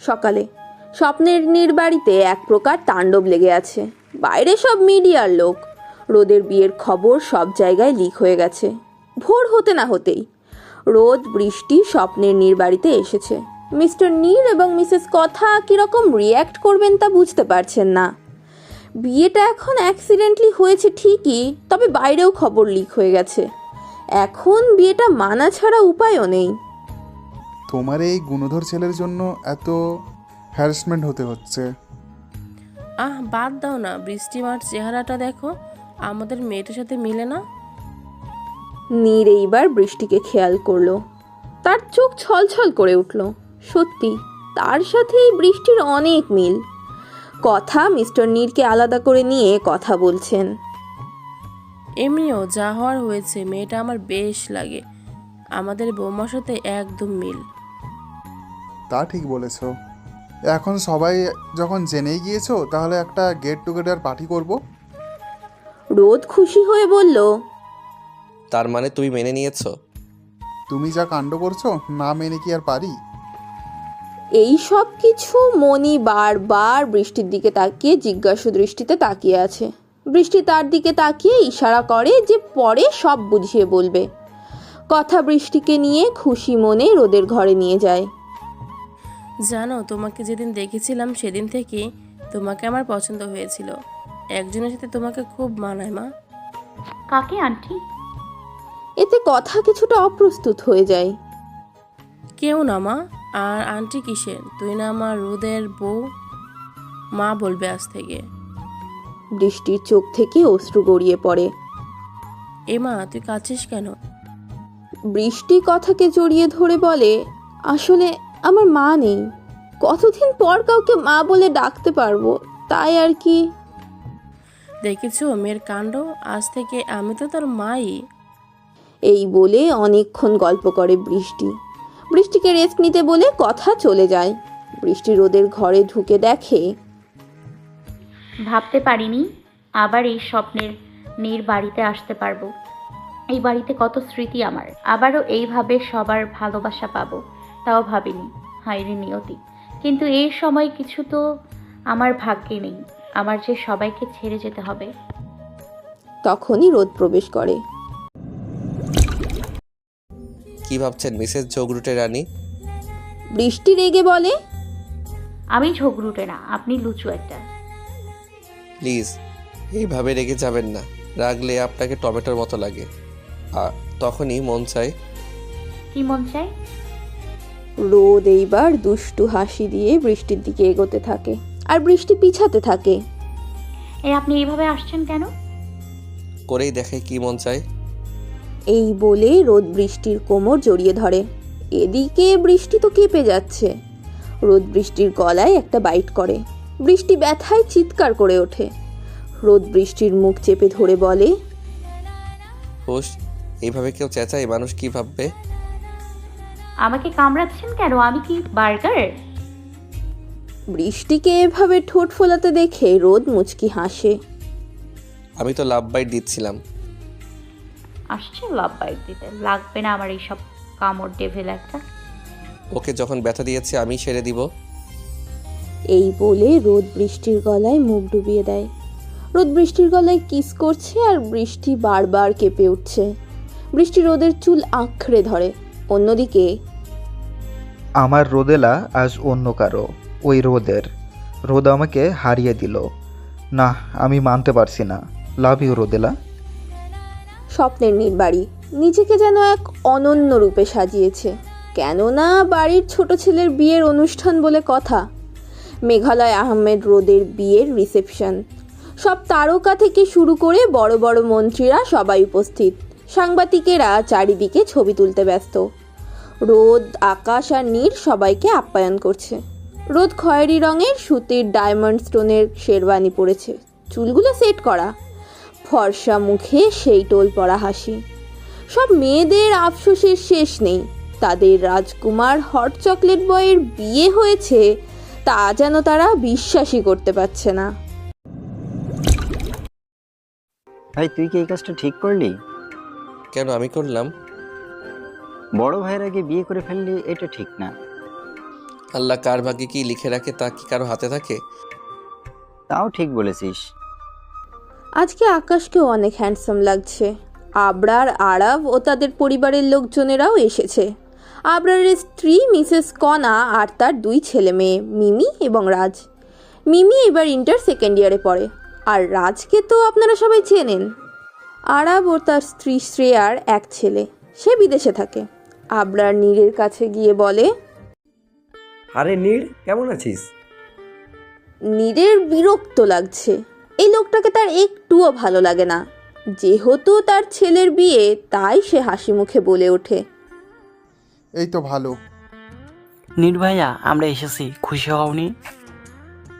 সকালে। স্বপ্নের নীর বাড়িতে এক প্রকার তাণ্ডব লেগে আছে। বাইরে সব মিডিয়ার লোক। রোদের বিয়ের খবর সব জায়গায় লিক হয়ে গেছে। ভোর হতে না হতেই রোদ, বৃষ্টি স্বপ্নের নীর বাড়িতে এসেছে। মিস্টার নীর এবং মিসেস কথা কীরকম রিয়্যাক্ট করবেন তা বুঝতে পারছেন না। বিয়েটা এখন অ্যাক্সিডেন্টলি হয়েছে ঠিকই, তবে বাইরেও খবর লিক হয়ে গেছে। এখন বিয়েটা মানা ছাড়া উপায়ও নেই। তোমার এই গুণধর ছেলের জন্য এত হ্যারাসমেন্ট হতে হচ্ছে। আহ বাদ দাও না বৃষ্টিমার চেহারাটা দেখো আমাদের মেয়েটার সাথে মিলে না? নীর এইবার বৃষ্টিকে খেয়াল করল। তার চোখ ছলছল করে উঠল। সত্যি তার সাথে এই বৃষ্টির অনেক মিল। কথা মিস্টার নীরকে আলাদা করে নিয়ে কথা বলছেন। এমনিও যা হওয়ার হয়েছে মেয়েটা আমার বেশ লাগে। আমাদের বৌমার সাথে একদম মিল। তা ঠিক বলেছ। এখন সবাই যখন জেনেই গিয়েছো তাহলে একটা গেট টুগেদার পার্টি করব। রোদ খুশি হয়ে বলল তার মানে তুমি মেনে নিয়েছো? তুমি যা কাণ্ড করছ না মেনে কি আর পারি? এই সব কিছু মনি বারবার বৃষ্টির দিকে তাকিয়ে জিজ্ঞাসু দৃষ্টিতে তাকিয়ে আছে। বৃষ্টি তার দিকে তাকিয়ে ইশারা করে যে পরে সব বুঝিয়ে বলবে। কথা বৃষ্টিকে নিয়ে খুশি মনে রোদের ঘরে নিয়ে যায়। জানো তোমাকে যেদিন দেখেছিলাম সেদিন থেকে তোমাকে আমার পছন্দ হয়েছিল। একজনের সাথে তোমাকে খুব মানায় মা। কাকে আন্টি? এতে কথা কিছুটা অপ্রস্তুত হয়ে যায়। কেউ না মা। আর আন্টি কিসের? তুই না আমার রোদের বউ? মা বলবে আজ থেকে। বৃষ্টির চোখ থেকে অশ্রু গড়িয়ে পড়ে। এ মা তুই কাছিস কেন? বৃষ্টি কথাকে জড়িয়ে ধরে বলে আসলে আমার মা নেই। কতদিন পর কাউকে মা বলে ডাকতে পারব? তাই আর কি? দেখেছ মেয়ের কাণ্ড? আজ থেকে আমি তো তার মাই। এই বলে অনেকক্ষণ গল্প করে বৃষ্টি। বৃষ্টিকে রেস্ট নিতে বলে কথা চলে যায়। বৃষ্টি রোদের ঘরে ঢুকে দেখে ভাবতে পারিনি আবার এই স্বপ্নের মেয়ের বাড়িতে আসতে পারব। এই বাড়িতে কত স্মৃতি আমার আবারও এইভাবে সবার ভালোবাসা পাবো। তাও ভাবিনি হায়রে নিয়তি। কিন্তু এই সময় কিছু তো আমার ভাগ্যে নেই আমার যে সবাইকে ছেড়ে যেতে হবে। তখনই রোদ প্রবেশ করে। কি ভাবছেন মিসেস জগরুটে রানী? বৃষ্টি রেগে বলে আমি ঝগড়ুটে না আপনি লুচু একটা। প্লিজ এইভাবে রেগে যাবেন না রাগলে আপনাকে টমেটোর মতো লাগে। আর তখনই মন চায় কি মন চায়? রোদ এইবার দুষ্টু হাসি দিয়ে বৃষ্টির দিকে এগোতে থাকে আর বৃষ্টি পিছাতে থাকে। এই আপনি এইভাবে আসছেন কেন? করেই দেখে কি মন চায়। এই বলে রোদ বৃষ্টির কোমর জড়িয়ে ধরে। এদিকে বৃষ্টি তো কেঁপে যাচ্ছে। রোদ বৃষ্টির গলায় একটা বাইট করে। বৃষ্টি ব্যথায় চিৎকার করে ওঠে। রোদ বৃষ্টির মুখ চেপে ধরে বলে হুশ এইভাবে কেউ চেঁচায় মানুষ কি ভাববে? আমাকে কামড়াচ্ছেন কেন? আমি কি বার্গার? বৃষ্টিকে এভাবে ঠোঁট ফোলাতে দেখে রোদ মুচকি হাসে। আমি তো লাভ বাইট দিচ্ছিলাম। আসছে লাভ বাইক দিতে। লাগবে না আমার এইসব কামড় ডেভেল একটা। ওকে যখন ব্যথা দিয়েছে আমি সেরে দিব। এই বলে রোদ বৃষ্টির গলায় মুখ ডুবিয়ে দেয়। রোদ বৃষ্টির গলায় কিস করছে আর বৃষ্টি বারবার কেঁপে উঠছে। বৃষ্টি রোদের চুল আঁকড়ে ধরে। অন্যদিকে আমার রোদেলা আজ অন্য কারও ওই রোদের। রোদ আমাকে হারিয়ে দিল। না আমি মানতে পারছি না। Love you Rodela. স্বপ্নের নির্বাড়ি নিজেকে যেন এক অনন্য রূপে সাজিয়েছে। কেননা বাড়ির ছোট ছেলের বিয়ের অনুষ্ঠান বলে কথা। মেঘালয় আহমেদ রোদের বিয়ের রিসেপশন। সব তারকা থেকে শুরু করে বড় বড় মন্ত্রীরা সবাই উপস্থিত। সাংবাদিকেরা চারিদিকে ছবি তুলতে ব্যস্ত। রোদ, আকাশ আর নীর সবাইকে আপ্যায়ন করছে। রোদ খয়েরি রঙের সুতির ডায়মন্ড স্টোনের শেরওয়ানি পরেছে। চুলগুলো সেট করা। ফর্সা মুখে সেই টোল পড়া হাসি। সব মেয়েদের আফসোসের শেষ নেই। তাদের রাজকুমার হট চকলেট বয়ের বিয়ে হয়েছে, তা যেন তারা বিশ্বাসই করতে পারছে না। ভাই, তুই কি এই কাজটা ঠিক করলি? কেন আমি করলাম? বড় ভাইয়ের আগে বিয়ে করে ফেললি এটা ঠিক না। আল্লাহ কার ভাগ্যে কি লিখে রাখে তা কি কারও হাতে থাকে? তাও ঠিক বলেছিস। আজকে আকাশকেও অনেক হ্যান্ডসাম লাগছে। আবরার আরাব ও তাদের পরিবারের লোকজনেরাও এসেছে। আবরারের স্ত্রী মিসেস কনা আর তার দুই ছেলে মেয়ে মিমি এবং রাজ। মিমি এবার ইন্টার সেকেন্ড ইয়ারে পড়ে। আর রাজকে তো আপনারা সবাই চেনেন। আরাব ও তার স্ত্রী শ্রেয়ার এক ছেলে। সে বিদেশে থাকে। আবরার নীরের কাছে গিয়ে বলে আরে নীর কেমন আছিস? নীরের বিরক্ত লাগছে। এই লোকটাকে তার একটুও ভালো লাগে না। যেহেতু তার ছেলের বিয়ে তাই সে হাসি মুখে বলে ওঠে। এই তো ভালো। নির্ভয়া আমরা এসেছি। খুশি হওনি?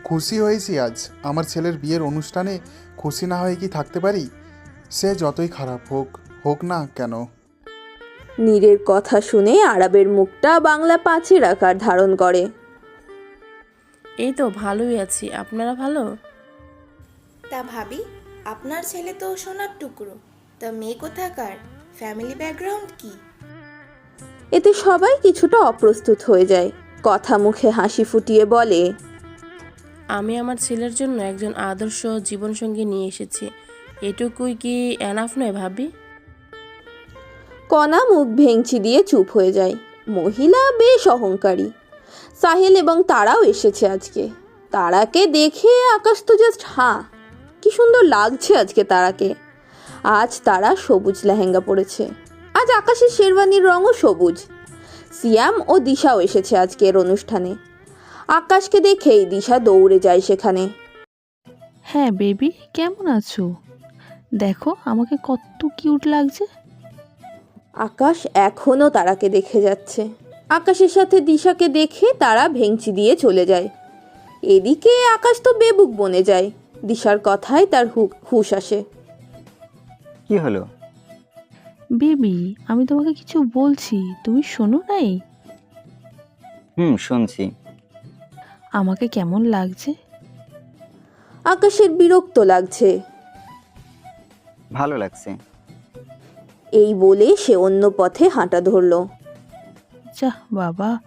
খুশি হয়েছি আজ। আমার ছেলের বিয়ের অনুষ্ঠানে খুশি না হয়ে কি থাকতে পারি? সে যতই খারাপ হোক হোক না কেন। নীরের কথা শুনে আরবের মুখটা বাংলা পাঁচের আকার ধারণ করে। এই তো ভালোই আছি। আপনারা ভালো? তা ভাবি আপনার ছেলে তো সোনার টুকরো। তা মেয়ে কোথাকার? ফ্যামিলি ব্যাকগ্রাউন্ড কি? এতে সবাই কিছুটা অপ্রস্তুত হয়ে যায়। কথা মুখে হাসি ফুটিয়ে বলে আমি আমার ছেলের জন্য একজন আদর্শ জীবনসঙ্গী নিয়ে এসেছি। এটুকুই কি এনাফ নয় ভাবি? কণা মুখ ভেঙচি দিয়ে চুপ হয়ে যায়। মহিলা বেশ অহংকারী। সাহেল এবং তারাও এসেছে আজকে। তারাকে দেখে আকাশ তো জাস্ট হাঁ কি সুন্দর লাগছে আজকে তারাকে। আজ তারা সবুজ লেহেঙ্গা পরেছে। আজ আকাশের শেরওয়ানির রঙও সবুজ। সিয়াম ও দিশাও এসেছে আজকের অনুষ্ঠানে। আকাশকে দেখেই দিশা দৌড়ে যায় সেখানে। হ্যাঁ বেবি কেমন আছো? দেখো আমাকে কত কিউট লাগছে। আকাশ এখনও তারাকে দেখে যাচ্ছে। আকাশের সাথে দিশাকে দেখে তারা ভেঙচি দিয়ে চলে যায়। এদিকে আকাশ তো বেবুক বনে যায়। দিশার কথায় তার হু- হুশ আসে। কি হলো? বেবি আমি তোমাকে কিছু বলছি। তুমি শোনো নাই? হুম শুনছি। আমাকে কেমন লাগছে? আকাশের বিরক্ত লাগছে। ভালো লাগছে। এই বলে সে অন্য পথে হাঁটা ধরলো। যাহ বাবা।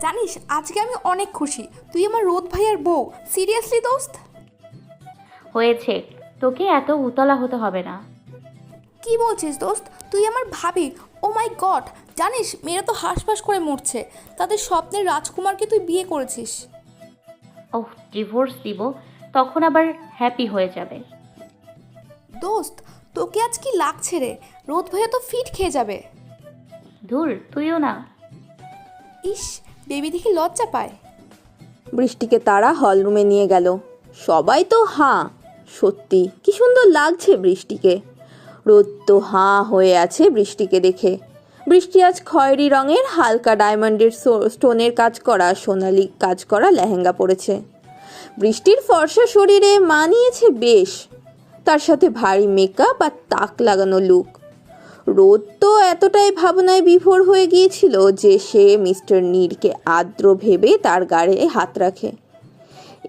জানিস আজকে আমি অনেক খুশি। তুই আমার রোদ ভাইয়ার বউ। সিরিয়াসলি দোস্ত? হয়েছে। তোকে এত উতলা হতে হবে না। কি বলছিস দোস্ত? তুই আমার ভাবি। Oh my god. জানিস মেয়েরা তো হাঁসফাঁস করে মরছে। তাদের স্বপ্নের রাজকুমারকে তুই বিয়ে করেছিস। ওহ ডিভোর্স দিব তখন আবার হ্যাপি হয়ে যাবে। দোস্ত তোকে আজ কি লাগছে রে? রোদ ভাইয়া তো ফিট খেয়ে যাবে। ধুর তুইও না। ইস বেবি দেখি লজ্জা পায়। বৃষ্টিকে তারা হলরুমে নিয়ে গেল। সবাই তো হাঁ সত্যি কি সুন্দর লাগছে বৃষ্টিকে। রোদ তো হাঁ হয়ে আছে বৃষ্টিকে দেখে। বৃষ্টি আজ খয়েরি রঙের হালকা ডায়মন্ডের স্টোনের কাজ করা সোনালি কাজ করা লেহেঙ্গা পরেছে। বৃষ্টির ফর্সা শরীরে মানিয়েছে বেশ। তার সাথে ভারী মেকআপ আর তাক লাগানো লুক রোদ তো এতটাই ভাবনায় বিভোর হয়ে গিয়েছিল যে সে মিস্টার নীরকে আর্দ্র ভেবে তার গাড়ে হাত রাখে।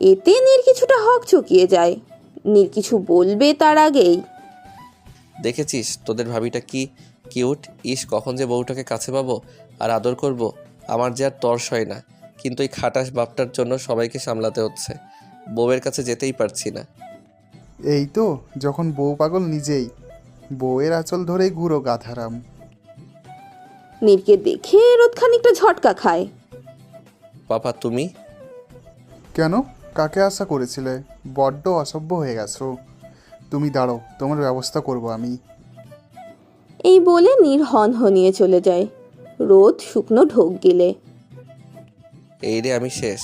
এতে নীর কিছুটা হক চকিয়ে যায়। নীর কিছু বলবে তার আগেই। দেখেছিস তোদের ভাবিটা কি? কিউট? ইস, কখন যে বউটাকে কাছে পাবো আর আদর করব? আমার যে আর তর্স হয় না। কিন্তু এই খাটাস বাপটার জন্য সবাইকে সামলাতে হচ্ছে। বউয়ের কাছে যেতেই পারছি না। এই তো যখন বউ পাগল নিজেই বউয়ের আঁচল ধরেই ঘুরো গাধারাম। নীরকে দেখে রোদ খানিকটা ঝটকা খায়। পাপা তুমি? কেন? কাকে আশা করেছিলে? বড্ড অসভ্য হয়ে গেছো। তুমি দাঁড়ো তোমার ব্যবস্থা করব আমি। এই বলে নীর হন হনিয়ে চলে যায়। রোদ শুকনো ঢোক গেলে। এই রে আমি শেষ।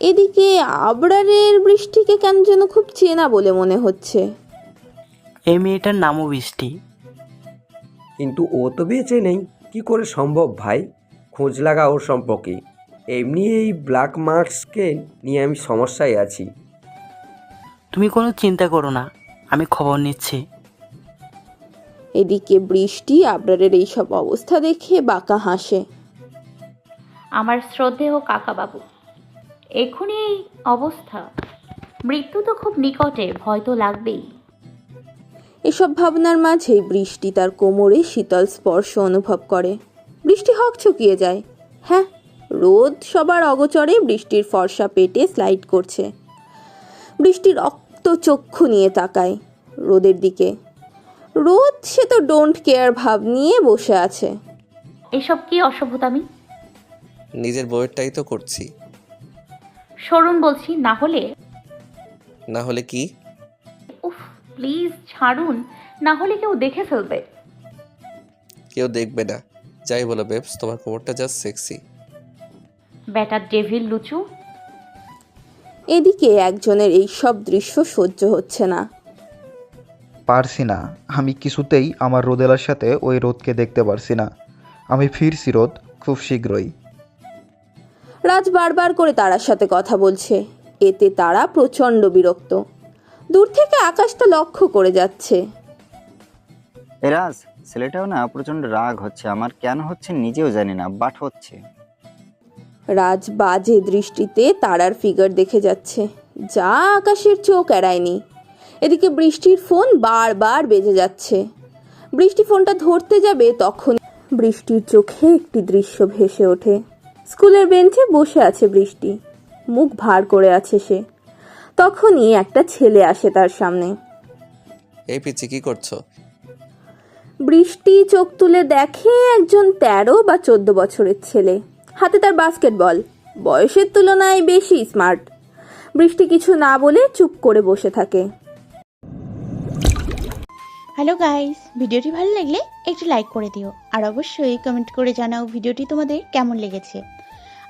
এদিকে আবরারের বৃষ্টিকে কেন যেন খুব চেনা বলে মনে হচ্ছে। এই মেয়েটার নামও বৃষ্টি। কিন্তু ও তো বেঁচে নেই। কি করে সম্ভব ভাই? খোঁজ লাগা ওর সম্পর্কে। এমনি এই ব্ল্যাক মার্কসকে নিয়ে আমি সমস্যায় আছি। তুমি কোনো চিন্তা করো না আমি খবর নিচ্ছি। এদিকে বৃষ্টি আবরারের এইসব অবস্থা দেখে বাঁকা হাসে। আমার শ্রদ্ধেয় কাকাবাবু এক্ষুনি এই অবস্থা। মৃত্যু তো খুব নিকটে ভয় তো লাগবেই। এসব ভাবনার মাঝেই বৃষ্টি তার কোমরে শীতল স্পর্শ অনুভব করে। বৃষ্টি হক চকিয়ে যায়। হ্যাঁ রোদ সবার অগচরে বৃষ্টির ফর্সা পেটে স্লাইড করছে। বৃষ্টির রক্ত চক্ষু নিয়ে তাকায় রোদের দিকে। রোদ সে তো ডোন্ট কেয়ার ভাব নিয়ে বসে আছে। এসব কি অসভ্যতামি? নিজের বউয়েরটাই তো করছি। সরুন বলছি না হলে? না হলে কি? উফ প্লিজ ছাড়ুন না হলে কেউ দেখে ফেলবে। কেউ দেখবে না। যাই বলো বেবস তোমার কোমরটা জাস্ট সেক্সি ব্যাটার ডেভিল লুচু। এদিকে একজনের এই সব দৃশ্য সহ্য হচ্ছে না। পারছি না। আমি কিছুতেই আমার রোদেলার সাথে ওই রোদকে দেখতে পারছি না। আমি ফিরছি রোদ খুব শীঘ্রই। রাজ বারবার করে তারার সাথে কথা বলছে। এতে তারা প্রচণ্ড বিরক্ত। দূর থেকে আকাশটা লক্ষ্য করে যাচ্ছে। এরাজ ছেলেটাও না প্রচণ্ড রাগ হচ্ছে। আমার কেন হচ্ছে নিজেও জানি না বাট হচ্ছে। রাজ বাজে দৃষ্টিতে তারার ফিগার দেখে যাচ্ছে। যা আকাশের চোখ এড়ায়নি। এদিকে বৃষ্টির ফোন বারবার বেজে যাচ্ছে। বৃষ্টি ফোনটা ধরতে যাবে তখন বৃষ্টির চোখে একটি দৃশ্য ভেসে ওঠে। স্কুলের বেঞ্চে বসে আছে বৃষ্টি। মুখ ভার করে আছে সে। তখনই একটা ছেলে আসে তার সামনে। এই পিচি কি করছ? বৃষ্টি চোখ তুলে দেখে একজন তেরো বা চোদ্দ বছরের ছেলে। হাতে তার বাস্কেটবল। বয়সের তুলনায় বেশি স্মার্ট। বৃষ্টি কিছু না বলে চুপ করে বসে থাকে। হ্যালো গাইস ভিডিওটি ভালো লাগলে একটু লাইক করে দিও। আর অবশ্যই কমেন্ট করে জানাও ভিডিওটি তোমাদের কেমন লেগেছে।